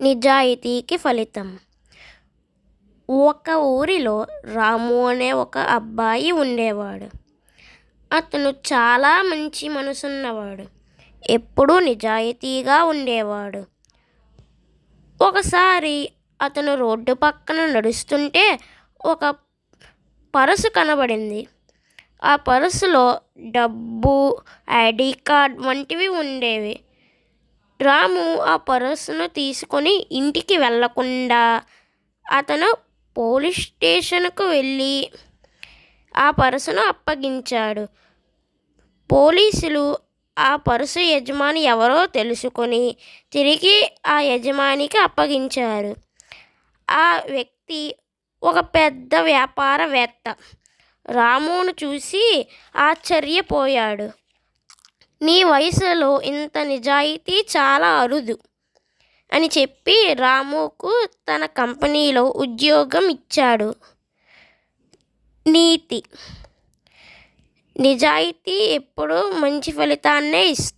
నిజాయితీకి ఫలితం. ఒక ఊరిలో రాము అనే ఒక అబ్బాయి ఉండేవాడు. అతను చాలా మంచి మనసున్నవాడు. ఎప్పుడూ నిజాయితీగా ఉండేవాడు. ఒకసారి అతను రోడ్డు పక్కన నడుస్తుంటే ఒక పరసు కనబడింది. ఆ పరసులో డబ్బు ఐడి కార్డ్ వంటివి ఉండేవి. రాము ఆ పర్సును తీసుకొని ఇంటికి వెళ్ళకుండా అతను పోలీస్ స్టేషన్కు వెళ్ళి ఆ పర్సును అప్పగించాడు. పోలీసులు ఆ పర్సు యజమాని ఎవరో తెలుసుకొని తిరిగి ఆ యజమానికి అప్పగించారు. ఆ వ్యక్తి ఒక పెద్ద వ్యాపారవేత్త. రామును చూసి ఆశ్చర్యపోయాడు. నీ వయసులో ఇంత నిజాయితీ చాలా అరుదు అని చెప్పి రాముకు తన కంపెనీలో ఉద్యోగం ఇచ్చాడు. నీతి. నిజాయితీ ఎప్పుడూ మంచి ఫలితాన్నే ఇస్తుంది